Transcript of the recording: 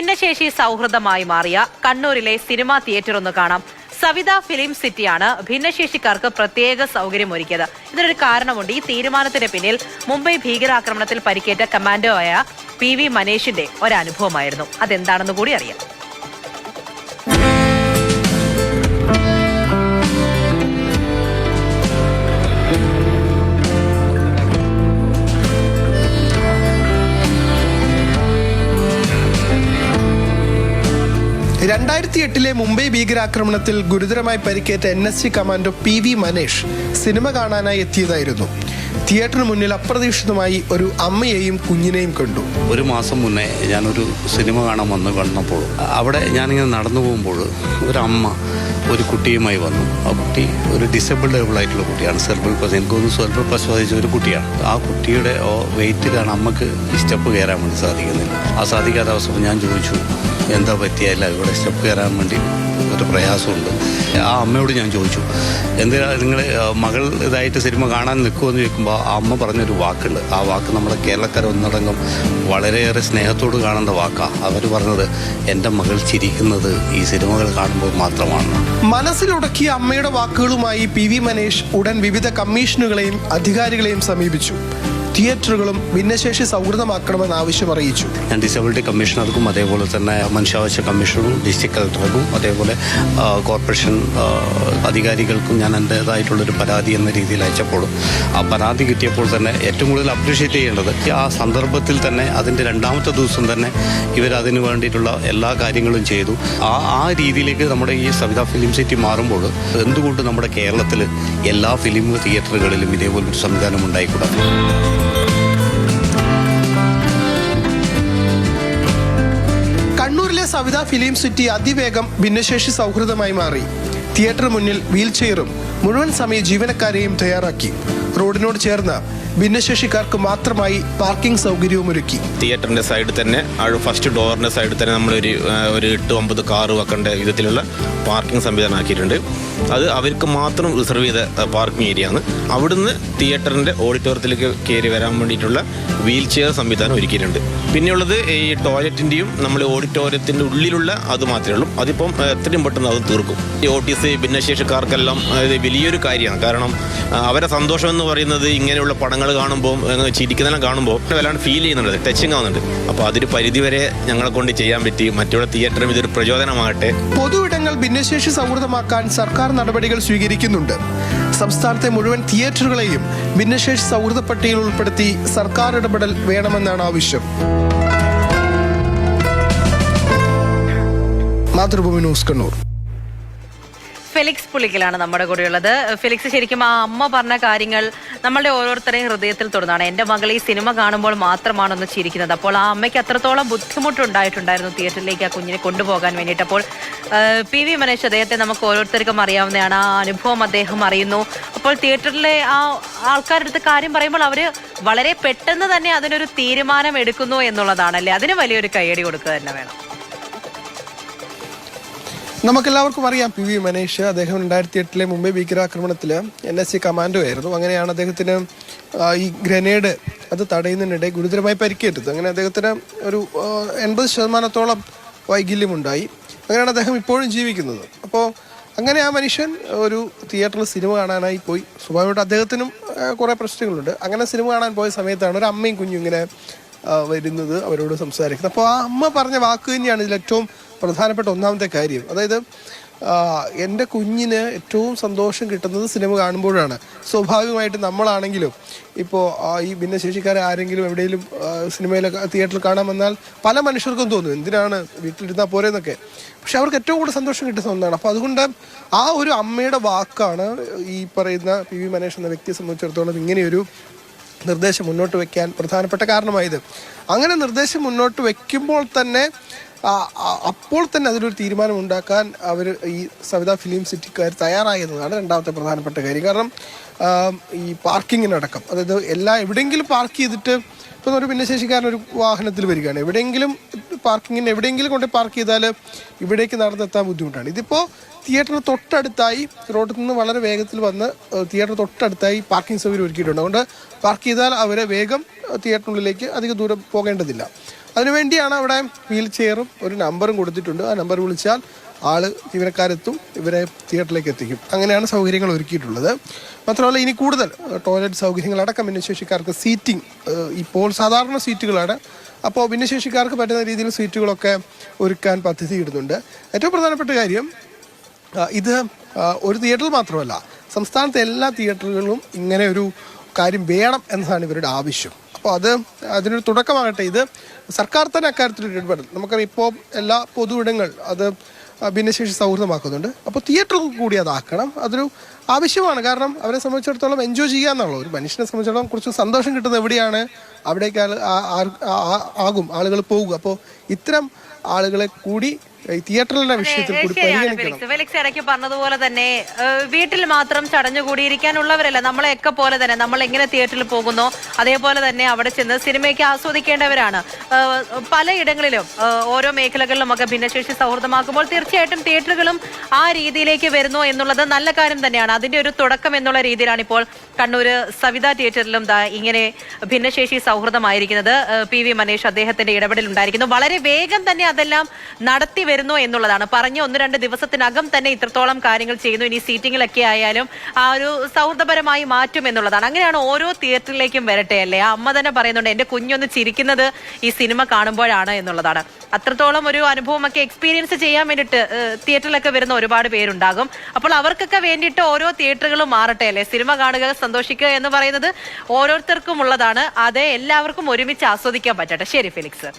ഭിന്നശേഷി സൗഹൃദമായി മാറിയ കണ്ണൂരിലെ സിനിമാ തിയേറ്റർ ഒന്ന് കാണാം. സവിത ഫിലിം സിറ്റിയാണ് ഭിന്നശേഷിക്കാർക്ക് പ്രത്യേക സൗകര്യം ഒരുക്കിയത് ഇതിനൊരു കാരണമുണ്ട്. ഈ തീരുമാനത്തിന് പിന്നിൽ മുംബൈ ഭീകരാക്രമണത്തിൽ പരിക്കേറ്റ കമാൻഡോ ആയ പി വി മനേഷിന്റെ ഒരനുഭവമായിരുന്നു. അതെന്താണെന്ന് കൂടി അറിയാം. രണ്ടായിരത്തി എട്ടിലെ മുംബൈ ഭീകരാക്രമണത്തിൽ ഗുരുതരമായി പരിക്കേറ്റ N S C commando P V Manesh cinema കാണാനായി എത്തിയതായിരുന്നു. തിയേറ്ററിന് മുന്നിൽ അപ്രതീക്ഷിതമായി ഒരു അമ്മയെയും കുഞ്ഞിനെയും കണ്ടു. ഒരു മാസം മുന്നേ ഞാനൊരു സിനിമ കാണാൻ വന്ന് വന്നപ്പോൾ അവിടെ ഞാനിങ്ങനെ നടന്നു പോകുമ്പോൾ ഒരമ്മ ഒരു കുട്ടിയുമായി വന്നു. ആ കുട്ടി ഒരു ഡിസേബിൾഡ് ആയിട്ടുള്ള കുട്ടിയാണ്. സെർബൽ പസ് എനിക്ക് തോന്നുന്നു സെർബൽ പസ് ബാധിച്ച ഒരു കുട്ടിയാണ്. ആ കുട്ടിയുടെ വെയിറ്റിലാണ് അമ്മയ്ക്ക് ഈ സ്റ്റെപ്പ് കയറാൻ വേണ്ടി സാധിക്കുന്നില്ല. ആ സാധിക്കാത്ത അവസരം ഞാൻ ചോദിച്ചു. എന്താ പറ്റിയല്ല ഇവിടെ സ്റ്റെപ്പ് കയറാൻ വേണ്ടി ഒരു പ്രയാസമുണ്ട്. ആ അമ്മയോട് ഞാൻ ചോദിച്ചു എന്തിനാ നിങ്ങൾ മകൾ ഇതായിട്ട് സിനിമ കാണാൻ നിൽക്കുമെന്ന് ചോദിക്കുമ്പോൾ ആ അമ്മ പറഞ്ഞൊരു വാക്കുണ്ട്. ആ വാക്ക് നമ്മുടെ കേരളക്കാർ ഒന്നടങ്കം വളരെയേറെ സ്നേഹത്തോട് കാണേണ്ട വാക്കാണ് അവർ പറഞ്ഞത് എന്റെ മകൾ ചിരിക്കുന്നത് ഈ സിനിമകൾ കാണുമ്പോൾ മാത്രമാണ്. മനസ്സിലുടക്കിയ അമ്മയുടെ വാക്കുകളുമായി പി വി മനേഷ് ഉടൻ വിവിധ കമ്മീഷനുകളെയും അധികാരികളെയും സമീപിച്ചു. തിയേറ്ററുകളും ഭിന്നശേഷി സൗഹൃദമാക്കണമെന്ന് ആവശ്യം അറിയിച്ചു. ഞാൻ ഡിസബിലിറ്റി കമ്മീഷണർക്കും അതേപോലെ തന്നെ മനുഷ്യാവകാശ കമ്മീഷണറും ഡിസ്ട്രിക്ട് കളക്ടർക്കും അതേപോലെ കോർപ്പറേഷൻ അധികാരികൾക്കും ഞാൻ എന്റേതായിട്ടുള്ളൊരു പരാതി എന്ന രീതിയിൽ അയച്ചപ്പോൾ ആ പരാതി കിട്ടിയപ്പോൾ തന്നെ ഏറ്റവും കൂടുതൽ അപ്രീഷിയേറ്റ് ചെയ്യേണ്ടത് ആ സന്ദർഭത്തിൽ തന്നെ അതിന്റെ രണ്ടാമത്തെ ദിവസം തന്നെ ഇവർ അതിന് വേണ്ടിയിട്ടുള്ള എല്ലാ കാര്യങ്ങളും ചെയ്തു. ആ ആ രീതിയിലേക്ക് നമ്മുടെ ഈ സവിത ഫിലിം സിറ്റി മാറുമ്പോൾ എന്തുകൊണ്ട് നമ്മുടെ കേരളത്തിൽ എല്ലാ ഫിലിം തിയേറ്ററുകളിലും ഇതേപോലൊരു സംവിധാനം ഉണ്ടായിക്കൂടാ? സവിത ഫിലിം സിറ്റി അതിവേഗം ഭിന്നശേഷി സൗഹൃദമായി മാറി. തിയേറ്റർ മുന്നിൽ വീൽ ചെയറും മുഴുവൻ സമയ ജീവനക്കാരെയും തയ്യാറാക്കി. റോഡിനോട് ചേർന്ന് ഭിന്നശേഷിക്കാർക്ക് മാത്രമായി പാർക്കിംഗ് സൗകര്യവും ഒരുക്കി. തിയേറ്ററിന്റെ സൈഡിൽ തന്നെ ഫസ്റ്റ് ഡോറിന്റെ സൈഡിൽ തന്നെ നമ്മൾ ഒരു ഒരു എട്ട് ഒമ്പത് കാറ് വെക്കേണ്ട വിധത്തിലുള്ള പാർക്കിംഗ് സംവിധാനം ആക്കിയിട്ടുണ്ട്. അത് അവർക്ക് മാത്രം റിസർവ് ചെയ്ത പാർക്കിംഗ് ഏരിയ ആണ്. അവിടുന്ന് തിയേറ്ററിന്റെ ഓഡിറ്റോറിയത്തിലേക്ക് കയറി വരാൻ വേണ്ടിയിട്ടുള്ള വീൽ ചെയർ സംവിധാനം ഒരുക്കിയിട്ടുണ്ട്. പിന്നെയുള്ളത് ഈ ടോയ്ലറ്റിന്റെയും നമ്മൾ ഓഡിറ്റോറിയത്തിന്റെ ഉള്ളിലുള്ള അത് മാത്രമേ ഉള്ളൂ. അതിപ്പം എത്രയും പെട്ടെന്ന് അത് തീർക്കും. ഈ ഓട്ടീസ് ഭിന്നശേഷിക്കാർക്കെല്ലാം അത് വലിയൊരു കാര്യമാണ്. കാരണം അവരെ സന്തോഷം എന്ന് പറയുന്നത് ഇങ്ങനെയുള്ള പടങ്ങൾ കാണുമ്പോൾ ചിരിക്കുന്നതെല്ലാം കാണുമ്പോൾ വല്ലാണ്ട് ഫീൽ ചെയ്യുന്നുണ്ട്. ടച്ചിങ് ആവുന്നുണ്ട്. അപ്പോൾ അതൊരു പരിധിവരെ ഞങ്ങളെ കൊണ്ട് ചെയ്യാൻ പറ്റി. മറ്റുള്ള തിയേറ്ററും ഇതൊരു പ്രചോദനമാകട്ടെ. പൊതുവിടങ്ങൾ ഭിന്നശേഷി സൗഹൃദമാക്കാൻ സർക്കാർ നടപടികൾ സ്വീകരിക്കുന്നുണ്ട്. സംസ്ഥാനത്തെ മുഴുവൻ തിയേറ്ററുകളെയും ഭിന്നശേഷി സൗഹൃദ പട്ടികയിൽ ഉൾപ്പെടുത്തി സർക്കാർ ഇടപെടൽ വേണമെന്നാണ് ആവശ്യം. മാതൃഭൂമി ന്യൂസ് കണ്ണൂർ. ഫെലിക്സ് പുളിക്കലാണ് നമ്മുടെ കൂടെയുള്ളത്. ഫെലിക്സ് ശരിക്കും ആ അമ്മ പറഞ്ഞ കാര്യങ്ങൾ നമ്മളുടെ ഓരോരുത്തരെയും ഹൃദയത്തിൽ തൊടുന്നതാണ്. എന്റെ മകൾ ഈ സിനിമ കാണുമ്പോൾ മാത്രമാണ് ഒന്ന് ചിരിക്കുന്നത്. അപ്പോൾ ആ അമ്മയ്ക്ക് അത്രത്തോളം ബുദ്ധിമുട്ടുണ്ടായിട്ടുണ്ടായിരുന്നു തിയേറ്ററിലേക്ക് ആ കുഞ്ഞിനെ കൊണ്ടുപോകാൻ വേണ്ടിയിട്ട്. അപ്പോൾ പി വി മനേഷ് അദ്ദേഹത്തെ നമുക്ക് ഓരോരുത്തർക്കും അറിയാവുന്നതാണ്. ആ അനുഭവം അദ്ദേഹം അറിയുന്നു. അപ്പോൾ തിയേറ്ററിലെ ആ ആൾക്കാരുടെ അടുത്ത് കാര്യം പറയുമ്പോൾ അവർ വളരെ പെട്ടെന്ന് തന്നെ അതിനൊരു തീരുമാനം എടുക്കുന്നു എന്നുള്ളതാണല്ലേ? അതിന് വലിയൊരു കയ്യടി കൊടുക്കുക തന്നെ വേണം. നമുക്കെല്ലാവർക്കും അറിയാം പി വി മനേഷ് അദ്ദേഹം രണ്ടായിരത്തി എട്ടിലെ മുംബൈ ഭീകരാക്രമണത്തിൽ എൻ എസ് സി കമാൻഡോ ആയിരുന്നു. അങ്ങനെയാണ് അദ്ദേഹത്തിന് ഈ ഗ്രനേഡ് അത് തടയുന്നതിനിടെ ഗുരുതരമായി പരിക്കേറ്റത്. അങ്ങനെ അദ്ദേഹത്തിന് ഒരു എൺപത് ശതമാനത്തോളം വൈകല്യമുണ്ടായി. അങ്ങനെയാണ് അദ്ദേഹം ഇപ്പോഴും ജീവിക്കുന്നത്. അപ്പോൾ അങ്ങനെ ആ മനുഷ്യൻ ഒരു തിയേറ്ററിൽ സിനിമ കാണാനായി പോയി. സ്വാഭാവികമായിട്ട് അദ്ദേഹത്തിനും കുറേ പ്രശ്നങ്ങളുണ്ട്. അങ്ങനെ സിനിമ കാണാൻ പോയ സമയത്താണ് ഒരു അമ്മയും കുഞ്ഞും ഇങ്ങനെ വരുന്നത് അവരോട് സംസാരിക്കുന്നത്. അപ്പോൾ ആ അമ്മ പറഞ്ഞ വാക്ക് തന്നെയാണ് ഇതിൽ ഏറ്റവും പ്രധാനപ്പെട്ട ഒന്നാമത്തെ കാര്യം. അതായത് എന്റെ കുഞ്ഞിന് ഏറ്റവും സന്തോഷം കിട്ടുന്നത് സിനിമ കാണുമ്പോഴാണ്. സ്വാഭാവികമായിട്ട് നമ്മളാണെങ്കിലും ഇപ്പോൾ ഈ ഭിന്നശേഷിക്കാരെ ആരെങ്കിലും എവിടെയെങ്കിലും സിനിമയിലൊക്കെ തിയേറ്ററിൽ കാണാൻ വന്നാൽ പല മനുഷ്യർക്കും തോന്നും എന്തിനാണ് വീട്ടിലിരുന്നാൽ പോരെന്നൊക്കെ. പക്ഷെ അവർക്ക് ഏറ്റവും കൂടുതൽ സന്തോഷം കിട്ടുന്ന ഒന്നാണ്. അപ്പോൾ അതുകൊണ്ട് ആ ഒരു അമ്മയുടെ വാക്കാണ് ഈ പറയുന്ന പി വി മനേഷ് എന്ന വ്യക്തിയെ സംബന്ധിച്ചിടത്തോളം ഇങ്ങനെയൊരു നിർദ്ദേശം മുന്നോട്ട് വയ്ക്കാൻ പ്രധാനപ്പെട്ട കാരണമായത്. അങ്ങനെ നിർദ്ദേശം മുന്നോട്ട് വയ്ക്കുമ്പോൾ തന്നെ അപ്പോൾ തന്നെ അതിലൊരു തീരുമാനം ഉണ്ടാക്കാൻ അവർ ഈ സവിത ഫിലിം സിറ്റിക്കാർ തയ്യാറായെന്നതാണ് രണ്ടാമത്തെ പ്രധാനപ്പെട്ട കാര്യം. കാരണം ഈ പാർക്കിങ്ങിനടക്കം അതായത് എല്ലാ എവിടെയെങ്കിലും പാർക്ക് ചെയ്തിട്ട് ഇപ്പം ഒരു ഭിന്നശേഷിക്കാരൻ ഒരു വാഹനത്തിൽ വരികയാണ്. എവിടെയെങ്കിലും പാർക്കിങ്ങിന് എവിടെയെങ്കിലും കൊണ്ട് പാർക്ക് ചെയ്താൽ ഇവിടേക്ക് നടന്നെത്താൻ ബുദ്ധിമുട്ടാണ്. ഇതിപ്പോൾ തിയേറ്ററിന് തൊട്ടടുത്തായി റോഡിൽ നിന്ന് വളരെ വേഗത്തിൽ വന്ന് തിയേറ്റർ തൊട്ടടുത്തായി പാർക്കിംഗ് സൗകര്യം ഒരുക്കിയിട്ടുണ്ട്. അതുകൊണ്ട് പാർക്ക് ചെയ്താൽ അവരെ വേഗം തിയേറ്ററിനുള്ളിലേക്ക് അധികം ദൂരം പോകേണ്ടതില്ല. അതിനുവേണ്ടിയാണ് അവിടെ വീൽ ചെയറും ഒരു നമ്പറും കൊടുത്തിട്ടുണ്ട്. ആ നമ്പർ വിളിച്ചാൽ ആൾ ജീവനക്കാരെത്തും ഇവരെ തിയേറ്ററിലേക്ക് എത്തിക്കും. അങ്ങനെയാണ് സൗകര്യങ്ങൾ ഒരുക്കിയിട്ടുള്ളത്. മാത്രമല്ല ഇനി കൂടുതൽ ടോയ്ലറ്റ് സൗകര്യങ്ങളടക്കം ഭിന്നശേഷിക്കാർക്ക് സീറ്റിംഗ് ഇപ്പോൾ സാധാരണ സീറ്റുകളാണ്. അപ്പോൾ ഭിന്നശേഷിക്കാർക്ക് പറ്റുന്ന രീതിയിൽ സീറ്റുകളൊക്കെ ഒരുക്കാൻ പദ്ധതി ഇടുന്നുണ്ട്. ഏറ്റവും പ്രധാനപ്പെട്ട കാര്യം ഇത് ഒരു തിയേറ്ററിൽ മാത്രമല്ല സംസ്ഥാനത്തെ എല്ലാ തിയേറ്ററുകളിലും ഇങ്ങനെ ഒരു കാര്യം വേണം എന്നതാണ് ഇവരുടെ ആവശ്യം. അപ്പോൾ അത് അതിനൊരു തുടക്കമാകട്ടെ. ഇത് സർക്കാർ തന്നെ അക്കാര്യത്തിൽ ഇടപെടൽ. നമുക്കറിയാം ഇപ്പോൾ എല്ലാ പൊതുവിടങ്ങൾ അത് ഭിന്നശേഷി സൗഹൃദമാക്കുന്നുണ്ട്. അപ്പോൾ തിയേറ്റർ കൂടി അതാക്കണം. അതൊരു ആവശ്യമാണ്. കാരണം അവരെ സംബന്ധിച്ചിടത്തോളം എൻജോയ് ചെയ്യുക എന്നുള്ളത്. ഒരു മനുഷ്യനെ സംബന്ധിച്ചിടത്തോളം കുറച്ച് സന്തോഷം കിട്ടുന്നത് എവിടെയാണ്? അവിടേക്ക് ആകും. ആളുകൾ പോവുക അപ്പോൾ ഇത്തരം ആളുകളെ കൂടി ഈ തിയേറ്ററിന്റെ വിഷയത്തിൽ കൂടി ഫെലിക്സ്. ഫെലിക്സ് ഇടയ്ക്ക് പറഞ്ഞതുപോലെ തന്നെ വീട്ടിൽ മാത്രം ചടഞ്ഞു കൂടിയിരിക്കാനുള്ളവരല്ല നമ്മളെയൊക്കെ പോലെ തന്നെ നമ്മൾ എങ്ങനെ തിയേറ്ററിൽ പോകുന്നു അതേപോലെ തന്നെ അവിടെ ചെന്ന് സിനിമയ്ക്ക് ആസ്വദിക്കേണ്ടവരാണ്. പലയിടങ്ങളിലും ഓരോ മേഖലകളിലും ഒക്കെ ഭിന്നശേഷി സൗഹൃദമാക്കുമ്പോൾ തീർച്ചയായിട്ടും തിയേറ്ററുകളും ആ രീതിയിലേക്ക് വരുന്നു എന്നുള്ളത് നല്ല കാര്യം തന്നെയാണ്. അതിന്റെ ഒരു തുടക്കം എന്നുള്ള രീതിയിലാണ് ഇപ്പോൾ കണ്ണൂര് സവിത തിയേറ്ററിലും ഇങ്ങനെ ഭിന്നശേഷി സൗഹൃദമായിരിക്കുന്നത്. പി വി മനേഷ് അദ്ദേഹത്തിന്റെ ഇടപെടൽ ഉണ്ടായിരിക്കുന്നു വളരെ വേഗം തന്നെ അതെല്ലാം നടത്തി വരുന്നു എന്നുള്ളതാണ്. പറഞ്ഞ ഒന്ന് രണ്ട് ദിവസത്തിനകം തന്നെ ഇത്രത്തോളം കാര്യങ്ങൾ ചെയ്യുന്നു. ഇനി സീറ്റിങ്ങിലൊക്കെ ആയാലും ആ ഒരു സൗഹൃദപരമായി മാറ്റും എന്നുള്ളതാണ്. അങ്ങനെയാണ് ഓരോ തിയേറ്ററിലേക്കും വരട്ടെ അല്ലേ? ആ അമ്മ തന്നെ പറയുന്നുണ്ട് എന്റെ കുഞ്ഞൊന്ന് ചിരിക്കുന്നത് ഈ സിനിമ കാണുമ്പോഴാണ് എന്നുള്ളതാണ്. അത്രത്തോളം ഒരു അനുഭവമൊക്കെ എക്സ്പീരിയൻസ് ചെയ്യാൻ വേണ്ടിയിട്ട് തിയേറ്ററിലൊക്കെ വരുന്ന ഒരുപാട് പേരുണ്ടാകും. അപ്പോൾ അവർക്കൊക്കെ വേണ്ടിയിട്ട് ഓരോ തിയേറ്ററുകളും മാറട്ടെ അല്ലേ? സിനിമ കാണുക സന്തോഷിക്കുക എന്ന് പറയുന്നത് ഓരോരുത്തർക്കും ഉള്ളതാണ്. അത് എല്ലാവർക്കും ഒരുമിച്ച് ആസ്വദിക്കാൻ പറ്റട്ടെ. ശരി ഫെലിക്സ്.